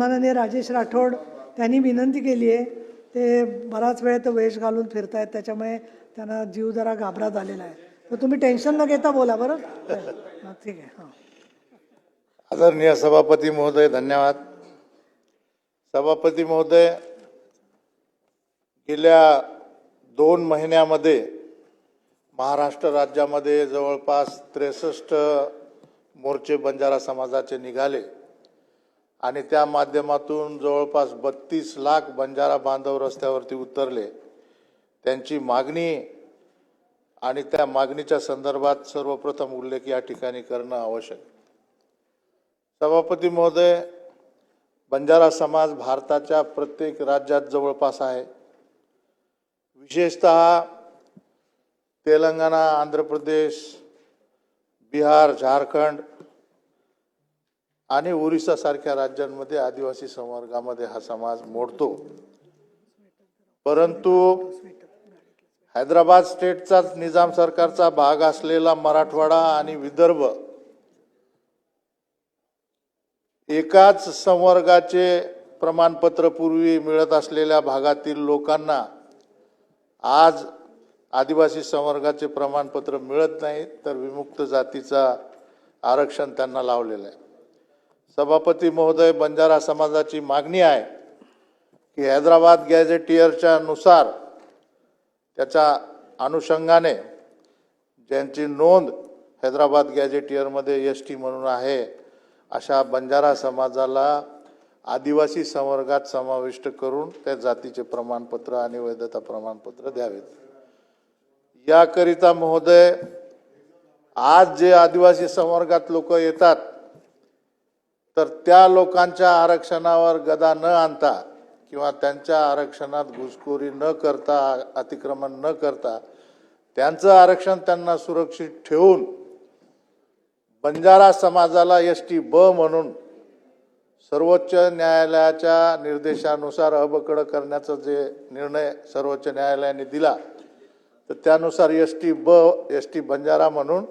माननीय राजेश राठोड त्यांनी विनंती केली आहे ते बराच वेळ तर वेश घालून फिरतायत त्याच्यामुळे त्यांना जीव जरा घाबरा झालेला आहे. तर तुम्ही टेन्शन न घेता बोला बरं. ठीक आहे हां. आदरणीय सभापती महोदय धन्यवाद. सभापती महोदय गेल्या दोन महिन्यामध्ये महाराष्ट्र राज्यामध्ये जवळपास त्रेसष्ट मोर्चे बंजारा समाजाचे निघाले. आणि त्या माध्यमातून जवळपास बत्तीस लाख बंजारा बांधव रस्त्यावरती उतरले. त्यांची मागणी आणि त्या मागणीच्या संदर्भात सर्वप्रथम उल्लेख या ठिकाणी करणं आवश्यक. सभापती महोदय बंजारा समाज भारताच्या प्रत्येक राज्यात जवळपास आहे. विशेषत तेलंगणा आंध्र प्रदेश बिहार झारखंड आणि ओरिसा सारख्या राज्यांमध्ये आदिवासी संवर्गामध्ये हा समाज मोडतो. परंतु हैदराबाद स्टेटचाच निजाम सरकारचा भाग असलेला मराठवाडा आणि विदर्भ एकाच संवर्गाचे प्रमाणपत्र पूर्वी मिळत असलेल्या भागातील लोकांना आज आदिवासी संवर्गाचे प्रमाणपत्र मिळत नाही तर विमुक्त जातीचा आरक्षण त्यांना लावलेलं आहे. सभापती महोदय बंजारा समाजाची मागणी आहे की हैदराबाद गॅझेटियरच्या नुसार त्याच्या अनुषंगाने ज्यांची नोंद हैदराबाद गॅझेटियरमध्ये एस टी म्हणून आहे अशा बंजारा समाजाला आदिवासी संवर्गात समाविष्ट करून त्या जातीचे प्रमाणपत्र आणि वैधता प्रमाणपत्र द्यावेत. याकरिता महोदय आज जे आदिवासी संवर्गात लोक येतात तर त्या लोकांच्या आरक्षणावर गदा न आणता किंवा त्यांच्या आरक्षणात घुसखोरी न करता अतिक्रमण न करता त्यांचं आरक्षण त्यांना सुरक्षित ठेवून बंजारा समाजाला एस टी ब म्हणून सर्वोच्च न्यायालयाच्या निर्देशानुसार अबकड करण्याचा जे निर्णय सर्वोच्च न्यायालयाने दिला तर त्यानुसार एस टी ब एस टी बंजारा म्हणून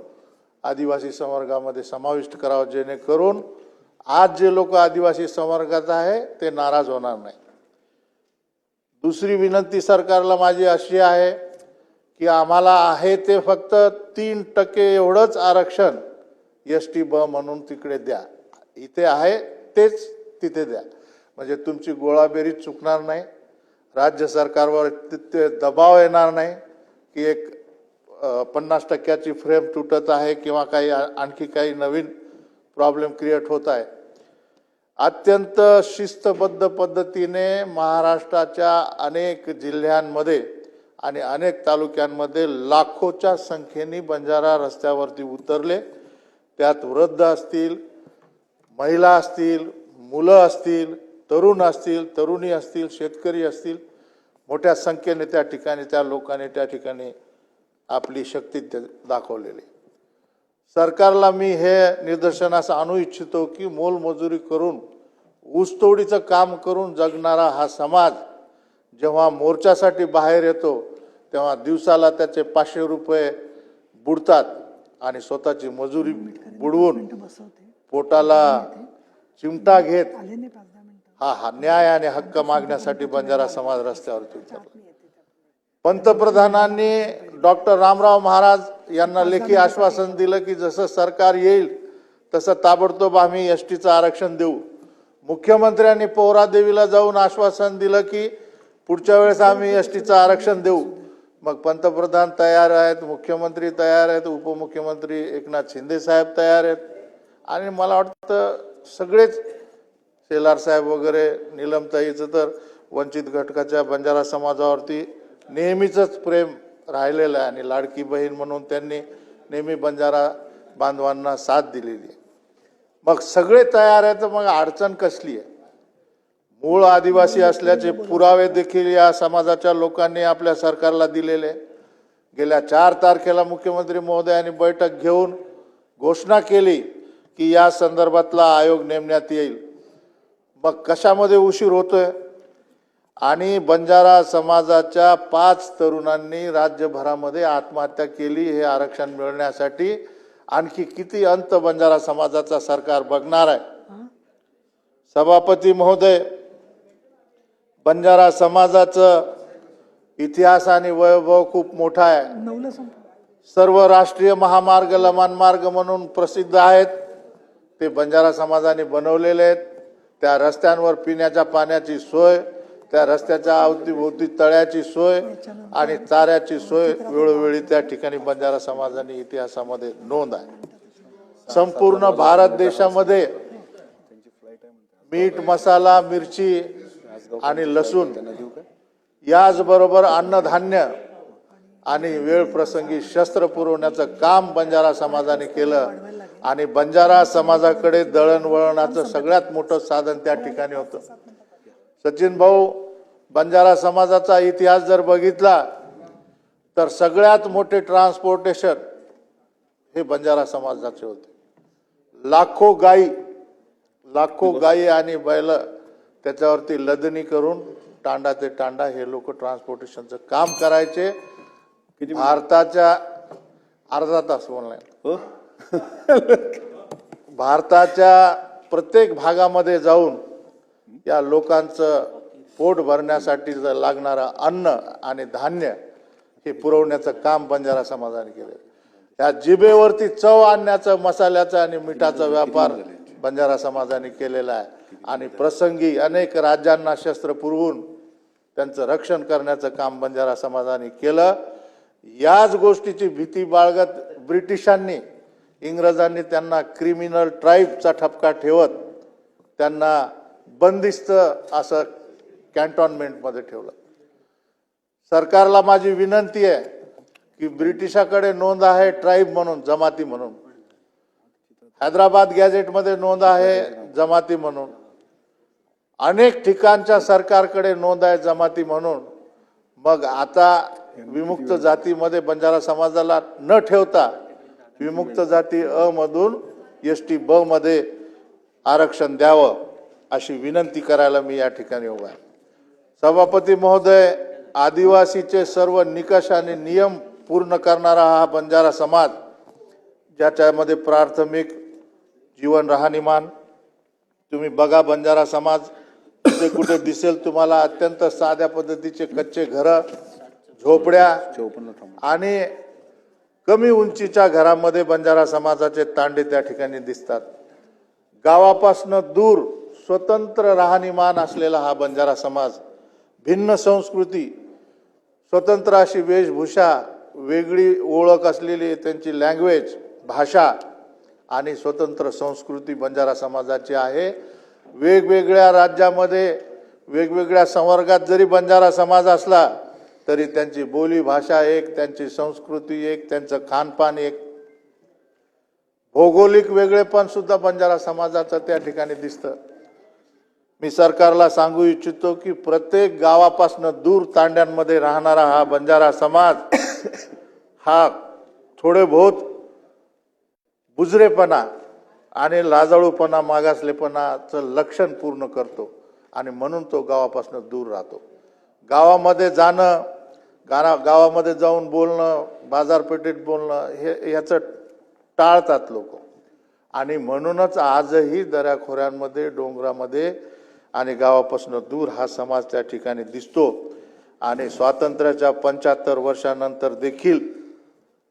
आदिवासी संवर्गामध्ये समाविष्ट करावं जेणेकरून आज जे लोक आदिवासी संवर्गात आहे ते नाराज होणार नाही. दुसरी विनंती सरकारला माझी अशी आहे की आम्हाला आहे ते फक्त तीन टक्के एवढंच आरक्षण एस टी ब म्हणून तिकडे द्या. इथे आहे तेच तिथे द्या. म्हणजे तुमची गोळाबेरी चुकणार नाही. राज्य सरकारवर तिथे दबाव येणार नाही की एक पन्नास टक्क्याची फ्रेम तुटत आहे किंवा काही आणखी काही नवीन प्रॉब्लेम क्रिएट होत आहे अत्यंत शिस्तबद्ध पद्धतीने महाराष्ट्राच्या अनेक जिल्ह्यांमध्ये आणि अनेक तालुक्यांमध्ये लाखोच्या संख्येने बंजारा रस्त्यावरती उतरले. त्यात वृद्ध असतील महिला असतील मुलं असतील तरुण असतील तरुणी असतील शेतकरी असतील मोठ्या संख्येने त्या ठिकाणी त्या लोकांनी त्या ठिकाणी आपली शक्ती दाखवलेली. सरकारला मी हे निदर्शनास आणू इच्छितो की मोलमजुरी करून ऊसतोडीचं काम करून जगणारा हा समाज जेव्हा मोर्चासाठी बाहेर येतो तेव्हा दिवसाला त्याचे पाचशे रुपये बुडतात आणि स्वतःची मजुरी बुडवून बसवते पोटाला चिमटा घेत हा हा न्याय आणि हक्क मागण्यासाठी बंजारा समाज रस्त्यावरती उतरला. पंतप्रधानांनी डॉक्टर रामराव महाराज यांना लेखी आश्वासन दिलं की जसं सरकार येईल तसं ताबडतोब आम्ही एस टीचं आरक्षण देऊ. मुख्यमंत्र्यांनी पोहरादेवीला जाऊन आश्वासन दिलं की पुढच्या वेळेस आम्ही एस टीचं आरक्षण देऊ. मग पंतप्रधान तयार आहेत मुख्यमंत्री तयार आहेत उपमुख्यमंत्री एकनाथ शिंदे साहेब तयार आहेत. आणि मला वाटतं सगळेच शेलार साहेब वगैरे निलमताईचं तर वंचित घटकाच्या बंजारा समाजावरती नेहमीचंच प्रेम राहिलेलं आहे आणि लाडकी बहीण म्हणून त्यांनी नेहमी बंजारा बांधवांना साथ दिलेली आहे. मग सगळे तयार आहेत तर मग अडचण कसली आहे? मूळ आदिवासी असल्याचे पुरावे देखील या समाजाच्या लोकांनी आपल्या सरकारला दिलेले. गेल्या चार तारखेला मुख्यमंत्री महोदयांनी बैठक घेऊन घोषणा केली की या संदर्भातला आयोग नेमण्यात येईल. मग कशामध्ये उशीर होतोय? आणि बंजारा समाजाच्या पाच तरुणांनी राज्यभरामध्ये आत्महत्या केली हे आरक्षण मिळण्यासाठी आणखी किती अंत बंजारा समाजाचा सरकार बघणार आहे? सभापती महोदय बंजारा समाजाचं इतिहास आणि वैभव खूप मोठा आहे. सर्व राष्ट्रीय महामार्ग लमान मार्ग म्हणून प्रसिद्ध आहेत. ते बंजारा समाजाने बनवलेले आहेत. त्या रस्त्यांवर पिण्याच्या पाण्याची सोय त्या रस्त्याच्या अवतीभोवती तळ्याची सोय आणि चाऱ्याची सोय वेळोवेळी त्या ठिकाणी बंजारा समाजाने इतिहासामध्ये नोंद आहे. संपूर्ण भारत देशामध्ये मीठ मसाला मिरची आणि लसूण याचबरोबर अन्नधान्य आणि वेळ प्रसंगी शस्त्र पुरवण्याचं काम बंजारा समाजाने केलं आणि बंजारा समाजाकडे दळणवळणाचं सगळ्यात मोठं साधन त्या ठिकाणी होतं. सचिन भाऊ बंजारा समाजाचा इतिहास जर बघितला तर सगळ्यात मोठे ट्रान्सपोर्टेशन हे बंजारा समाजाचे होते. लाखो गाई लाखो गाई आणि बैल त्याच्यावरती लदनी करून तांडा ते तांडा हे लोक ट्रान्सपोर्टेशनचं काम करायचे. भारताच्या अर्धा तास बोलणार हो? भारताच्या प्रत्येक भागामध्ये जाऊन या लोकांचं पोट भरण्यासाठी लागणारं अन्न आणि धान्य हे पुरवण्याचं काम बंजारा समाजाने केलं या जिभेवरती चव आणण्याचं मसाल्याचा आणि मिठाचा व्यापार बंजारा समाजाने केलेला आहे. आणि प्रसंगी अनेक राज्यांना शस्त्र पुरवून त्यांचं रक्षण करण्याचं काम बंजारा समाजाने केलं. याच गोष्टीची भीती बाळगत ब्रिटिशांनी इंग्रजांनी त्यांना क्रिमिनल ट्राईबचा ठपका ठेवत त्यांना बंदिस्त असं कॅन्टॉनमेंटमध्ये ठेवलं. सरकारला माझी विनंती आहे की ब्रिटिशाकडे नोंद आहे ट्राईब म्हणून जमाती म्हणून. हैदराबाद गॅझेटमध्ये नोंद आहे जमाती म्हणून. अनेक ठिकाणच्या सरकारकडे नोंद आहे जमाती म्हणून. मग आता विमुक्त जातीमध्ये बंजारा समाजाला न ठेवता विमुक्त जाती अमधून एस टी ब मध्ये आरक्षण द्यावं. अशी विनंती करायला मी या ठिकाणी उभा आहे. सभापती महोदय आदिवासीचे सर्व निकष आणि नियम पूर्ण करणारा हा बंजारा समाज ज्याच्यामध्ये प्राथमिक जीवन राहणीमान तुम्ही बघा बंजारा समाज कुठे कुठे दिसेल तुम्हाला अत्यंत साध्या पद्धतीचे कच्चे घरं झोपड्या आणि कमी उंचीच्या घरामध्ये बंजारा समाजाचे तांडे त्या ठिकाणी दिसतात. गावापासनं दूर स्वतंत्र राहणीमान असलेला हा बंजारा समाज भिन्न संस्कृती स्वतंत्र अशी वेशभूषा वेगळी ओळख असलेली त्यांची लँग्वेज भाषा आणि स्वतंत्र संस्कृती बंजारा समाजाची आहे. वेगवेगळ्या राज्यामध्ये वेगवेगळ्या संवर्गात जरी बंजारा समाज असला तरी त्यांची बोलीभाषा एक त्यांची संस्कृती एक त्यांचं खानपान एक. भौगोलिक वेगळेपण सुद्धा बंजारा समाजाचं त्या ठिकाणी दिसतं. मी सरकारला सांगू इच्छितो की प्रत्येक गावापासनं दूर तांड्यांमध्ये राहणारा हा बंजारा समाज हा थोडे बहुत बुजरेपणा आणि लाजाळूपणा मागासलेपणाचं लक्षण पूर्ण करतो आणि म्हणून तो गावापासून दूर राहतो. गावामध्ये जाणं गाणा गावामध्ये जाऊन बोलणं बाजारपेठेत बोलणं हे ह्याचं टाळतात लोक. आणि म्हणूनच आजही दऱ्याखोऱ्यांमध्ये डोंगरामध्ये आणि गावापासून दूर हा समाज त्या ठिकाणी दिसतो. आणि स्वातंत्र्याच्या पंच्याहत्तर वर्षानंतर देखील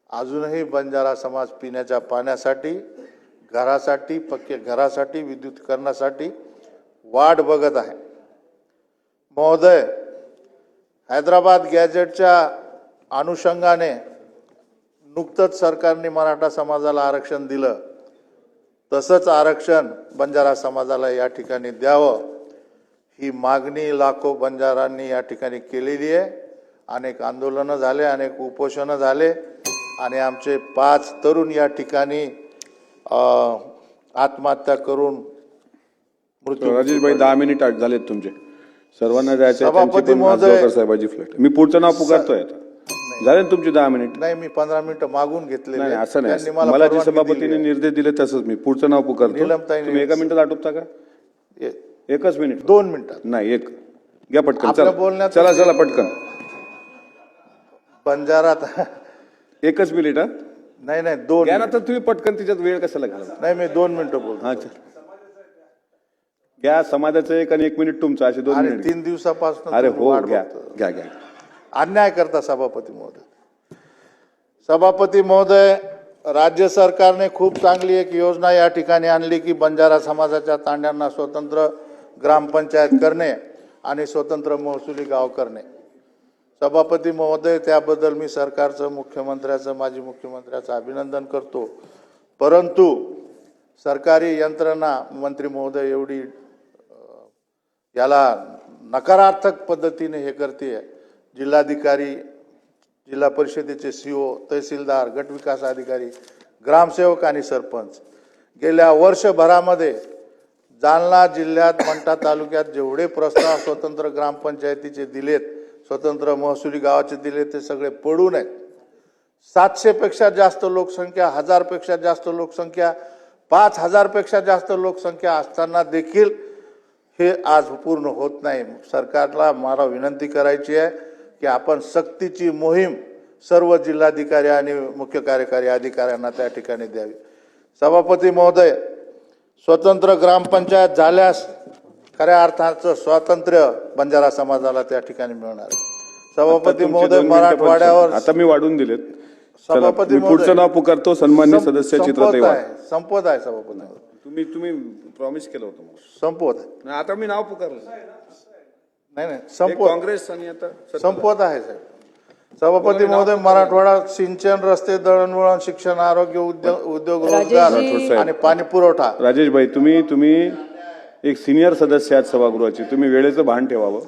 अजूनही बंजारा समाज पिण्याच्या पाण्यासाठी घरासाठी पक्के घरासाठी विद्युतीकरणासाठी वाट बघत आहे. महोदय हैदराबाद गॅजेटच्या अनुषंगाने नुकतंच सरकारने मराठा समाजाला आरक्षण दिलं. तसंच आरक्षण बंजारा समाजाला या ठिकाणी द्यावं. ही मागणी लाखो बंजारांनी या ठिकाणी केलेली आहे. अनेक आंदोलनं झाले अनेक उपोषणं झाले आणि आमचे पाच तरुण या ठिकाणी आत्महत्या करून मृत्यू राजेशभाई दहा मिनिट आठ झालेत तुमचे. सर्वांना. सभापती महोदय- साहेबाची फ्लाईट मी पुढचं नाव पुकारतोय झाले ना तुमचे दहा मिनिट? नाही मी पंधरा मिनिटं मागून नाही आहेत. असं नाही. मला जे सभापतीने. निर्देश दिले तसंच मी पुढचं नाव पुकारतो. एका मिनिटात आटोपता का? एकच मिनिट दोन मिनिटात नाही एक. घ्या पटकन चला. बोलण्यात- चला चला पटकन. बंजारात. एकच मिनिट हा. नाही नाही दोन घ्या ना तर तुम्ही पटकन तिच्यात वेळ कशाला घालवा नाही मी दोन मिनिटं बोलतो. हा चल. घ्या समाजाचं एक आणि एक मिनिट तुमचं असे दोन आणि मिनिट. तीन दिवसापासून अरे तुम्ही हो वाट घ्या. घ्या घ्या. अन्याय करता सभापती महोदय. सभापती महोदय राज्य सरकारने खूप चांगली एक योजना या ठिकाणी आणली की बंजारा समाजाच्या तांड्यांना स्वतंत्र ग्रामपंचायत करणे आणि स्वतंत्र महसुली गाव करणे. सभापती महोदय त्याबद्दल मी सरकारचं मुख्यमंत्र्याचं माजी मुख्यमंत्र्याचं अभिनंदन करतो. परंतु सरकारी यंत्रणा मंत्री महोदय एवढी याला नकारात्मक पद्धतीने हे करते जिल्हाधिकारी जिल्हा परिषदेचे सी ओ तहसीलदार गटविकास अधिकारी ग्रामसेवक आणि सरपंच. गेल्या वर्षभरामध्ये जालना जिल्ह्यात मंठा तालुक्यात जेवढे प्रस्ताव स्वतंत्र ग्रामपंचायतीचे दिलेत स्वतंत्र महसुली गावाचे दिले ते सगळे पडून आहेत. सातशेपेक्षा जास्त लोकसंख्या हजारपेक्षा जास्त लोकसंख्या पाच हजारपेक्षा जास्त लोकसंख्या असताना देखील हे आज पूर्ण होत नाही. सरकारला मला विनंती करायची आहे की आपण सक्तीची मोहीम सर्व जिल्हाधिकारी आणि मुख्य कार्यकारी अधिकाऱ्यांना त्या ठिकाणी द्यावी. सभापती महोदय स्वतंत्र ग्रामपंचायत झाल्यास खऱ्या अर्थाचं स्वातंत्र्य बंजारा समाजाला त्या ठिकाणी मिळणार. सभापती महोदय मराठवाड्यावर आता मी वाढून दिलेत सभापती पुढचं. नाव पुकारतो सन्मान्य सदस्य संपवत चित्रताई वाघ. आहे सभापती. तुम्ही तुम्ही प्रॉमिस केलं होतं मला. संपवत आहे नाही, आता मी नाव पुकारलं नाही नाही एक संपवत काँग्रेस आणि आता आहे साहेब सभापती महोदय मराठवाडा सिंचन रस्ते दळणवळण शिक्षण आरोग्य उद्योग उद्योग रोजगार आणि पाणी पुरवठा. राजेश भाई तुम्ही तुम्ही एक सिनियर सदस्य आहात सभागृहाचे. तुम्ही वेळेचं भान ठेवावं.